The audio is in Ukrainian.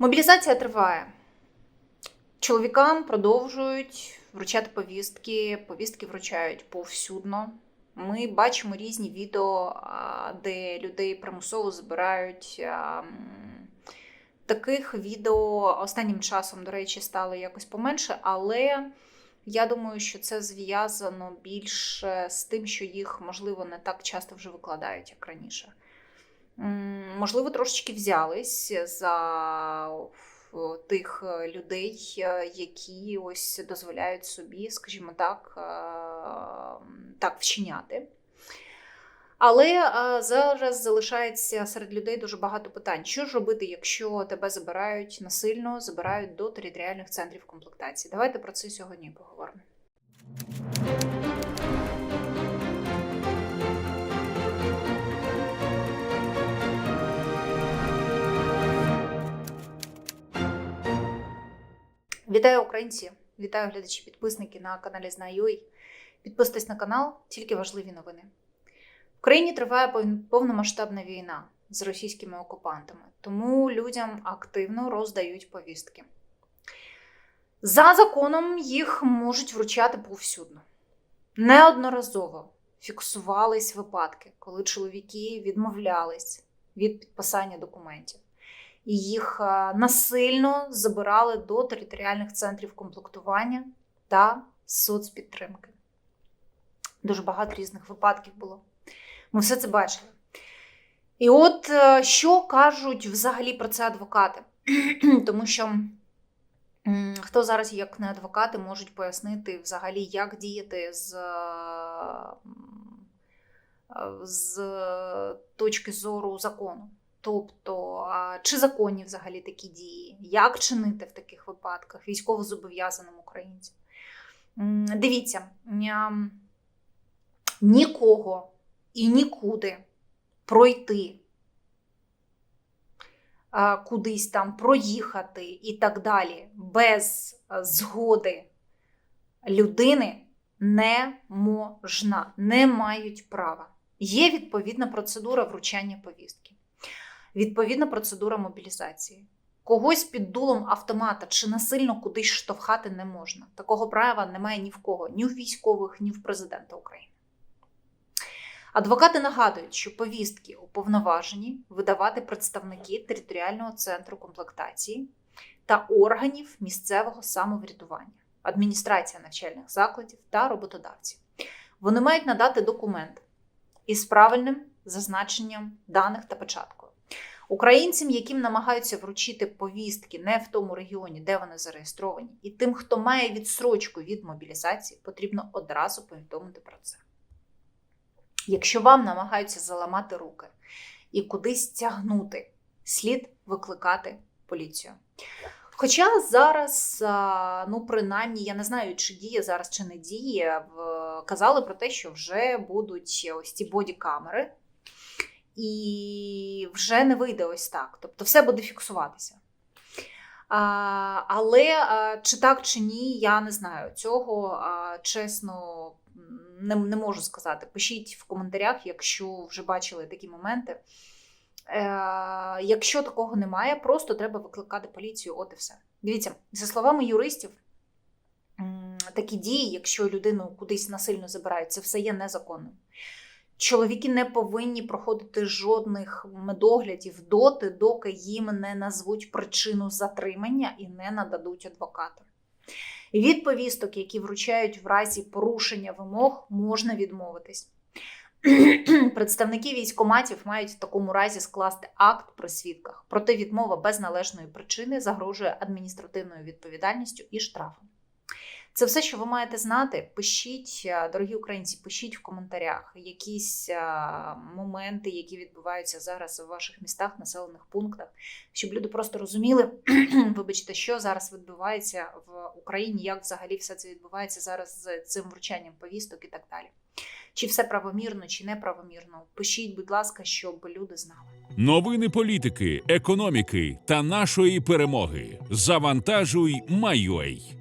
Мобілізація триває. Чоловікам продовжують вручати повістки, повістки вручають повсюдно. Ми бачимо різні відео, де людей примусово збирають. Таких відео останнім часом, до речі, стало якось поменше, але я думаю, що це зв'язано більше з тим, що їх, можливо, не так часто вже викладають, як раніше. Можливо, трошечки взялись за тих е, людей, е, які ось дозволяють собі, скажімо так, е, так вчиняти. Але зараз залишається серед людей дуже багато питань. Що ж робити, якщо тебе забирають насильно, забирають до територіальних центрів комплектації? Давайте про це сьогодні поговоримо. Вітаю українці! Вітаю глядачі, підписники на каналі Знаю.ua. Підписуйтесь на канал, тільки важливі новини. В країні триває повномасштабна війна з російськими окупантами, тому людям активно роздають повістки. За законом їх можуть вручати повсюдно. Неодноразово фіксувались випадки, коли чоловіки відмовлялись від підписання документів їх е, насильно забирали до територіальних центрів комплектування та соцпідтримки. Дуже багато різних випадків було. Ми все це бачили. І от е, що кажуть взагалі про це адвокати? Тому що хто зараз, як не адвокати, можуть пояснити взагалі, як діяти з, е, з точки зору закону. Тобто, чи законні взагалі такі дії, як чинити в таких випадках військовозобов'язаним українцям? Дивіться, нікого і нікуди пройти, кудись там проїхати і так далі без згоди людини не можна, не мають права. Є відповідна процедура вручання повістки відповідна процедура мобілізації. Когось під дулом автомата чи насильно кудись штовхати не можна. Такого права немає ні в кого, ні в військових, ні в президента України. Адвокати нагадують, що повістки уповноважені видавати представники територіального центру комплектації та органів місцевого самоврядування, адміністрація навчальних закладів та роботодавців. Вони мають надати документ із правильним зазначенням даних та початкою. Українцям, яким намагаються вручити повістки не в тому регіоні, де вони зареєстровані, і тим, хто має відстрочку від мобілізації, потрібно одразу повідомити про це. Якщо вам намагаються заламати руки і кудись тягнути, слід викликати поліцію. Хоча зараз, ну принаймні, я не знаю, чи діє зараз, чи не діє, казали про те, що вже будуть ось ці бодікамери, і вже не вийде ось так. Тобто все буде фіксуватися. А, але а, чи так, чи ні, я не знаю. Цього а, чесно не, не можу сказати. Пишіть в коментарях, якщо вже бачили такі моменти. Е, якщо такого немає, просто треба викликати поліцію, от і все. Дивіться, за словами юристів, такі дії, якщо людину кудись насильно забирають, це все є незаконним. Чоловіки не повинні проходити жодних медоглядів доти, доки їм не назвуть причину затримання і не нададуть адвоката. Від повісток, які вручають в разі порушення вимог, можна відмовитись. Представники військоматів мають в такому разі скласти акт при свідках. Проте відмова без належної причини загрожує адміністративною відповідальністю і штрафом. Це все, що ви маєте знати. Пишіть, е, дорогі українці, пишіть в коментарях якісь е, моменти, які відбуваються зараз у ваших містах, населених пунктах, щоб люди просто розуміли, вибачте, що зараз відбувається в Україні, як взагалі все це відбувається зараз з цим вручанням повісток і так далі. Чи все правомірно, чи неправомірно. Пишіть, будь ласка, щоб люди знали. Новини політики, економіки та нашої перемоги. Завантажуй, Майой.